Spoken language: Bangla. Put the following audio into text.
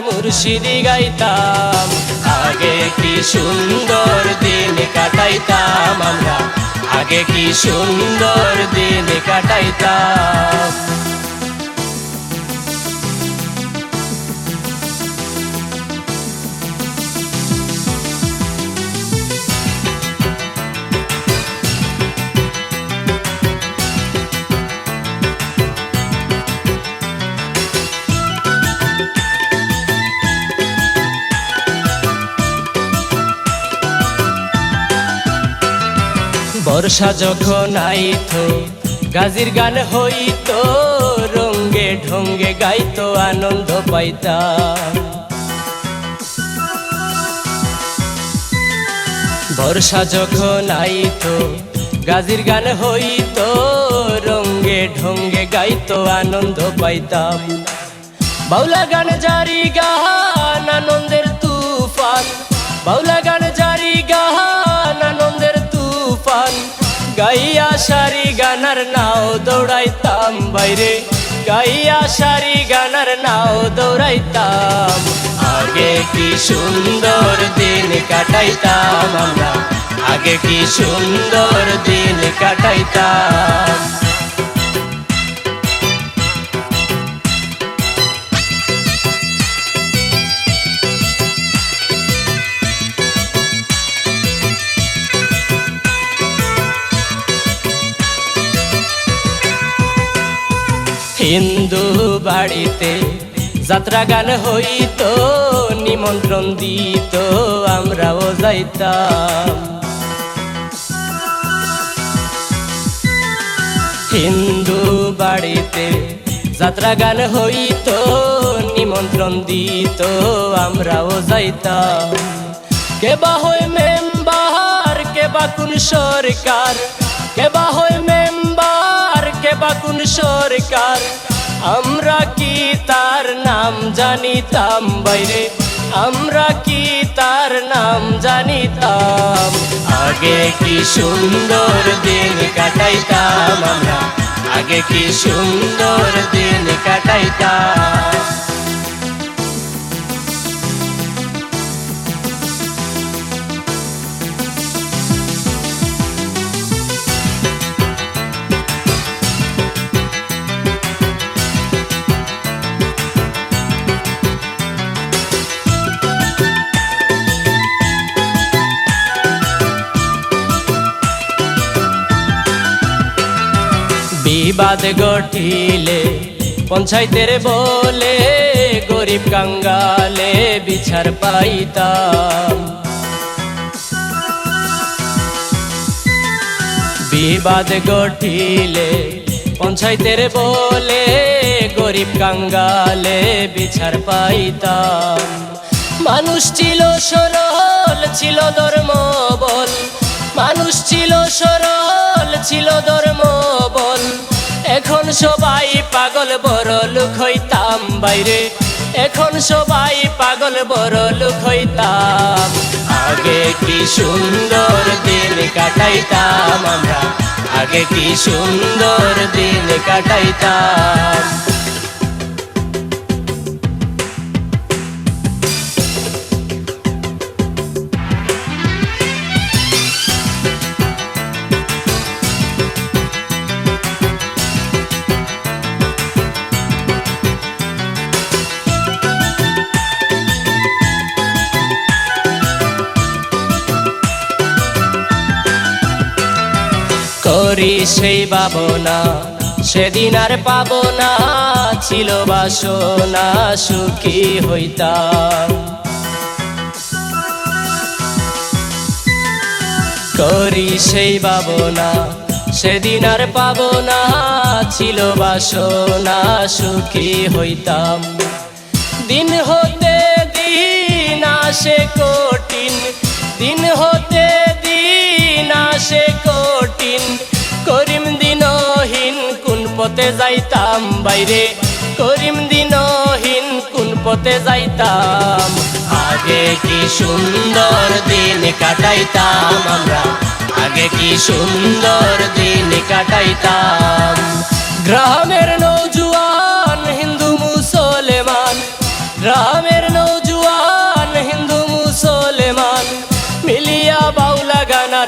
মুর্শিদি গাইতাম। আগে কি সুন্দর দিন কাটাইতাম আমরা। আগে কি সুন্দর দিন কাটাইতাম। বর্ষা যখন আইতো, গাজির গান হইতো, রঙ্গে ঢঙ্গে গাইতো, আনন্দ পাইতাম। বর্ষা যখন আইতো, গাজির গান হইতো, রঙ্গে ঢঙ্গে গাইতো, আনন্দ পাইতাম। বাউলা গান জারি গান, আনন্দের তুফান। বাউলা গান তুফান গাইয়া সারি গানার নাও দৌড়াইতাম বাইরে। গাইয়া সারি গানার নাও দৌড়াইতাম। আগে কি সুন্দর দিন কাটাইতাম আমরা। আগে কি সুন্দর দিন কাটাইতাম। হিন্দু বাড়িতে যাত্রা গান হইতো, নিমন্ত্রণ দিত, আমরাও যাইতাম। হিন্দু বাড়িতে যাত্রা গান হইতো, নিমন্ত্রণ দিত, আমরাও যাইতাম। কে বা হয় মেম্বার কে বা কোন সরকার কে বা হয় কোন সরকার? আমরা কি তার নাম জানিতাম? বাইরে, আমরা কি তার নাম জানিতাম? আগে কি সুন্দর দিন কাটাইতাম আমরা? আগে কি সুন্দর দিন কাটাইতাম? বিবাদ গঠিলে পঞ্চায়েতের বলে গরিব কাঙ্গালে বিচার পাইতাম। বিবাদ গঠিলে পঞ্চায়েতের বলে গরিব কাঙ্গালে বিচার পাইতাম। মানুষ ছিল সরল, ছিল ধর্ম বল মানুষ ছিল সরল, ছিল ধর্ম পাগল বড় লোক হইতাম বাইরে। এখন সবাই পাগল বড় লোক হইতাম। আগে কি সুন্দর দিন কাটাইতাম আমরা। আগে কি সুন্দর দিন কাটাইতাম। করি সেই ভাবনা। সেদিন আর পাবো না, ছিল বাসনা, সুখী হইতাম। করি সেই ভাবনা, সেদিন আর পাবো না, ছিল বাসনা, সুখী হইতাম। দিন হতে দিন আসে কঠিন, দিন হতে দিন আসে কঠিন। পথে যাইতাম বাইরে। করিম দিনহীন কোন পথে যাইতাম? আগে কি সুন্দর দিন কাটাইতাম আমরা? আগে কি সুন্দর দিন কাটাইতাম? গ্রামের নৌজুয়ান হিন্দু মুসলমান গ্রামের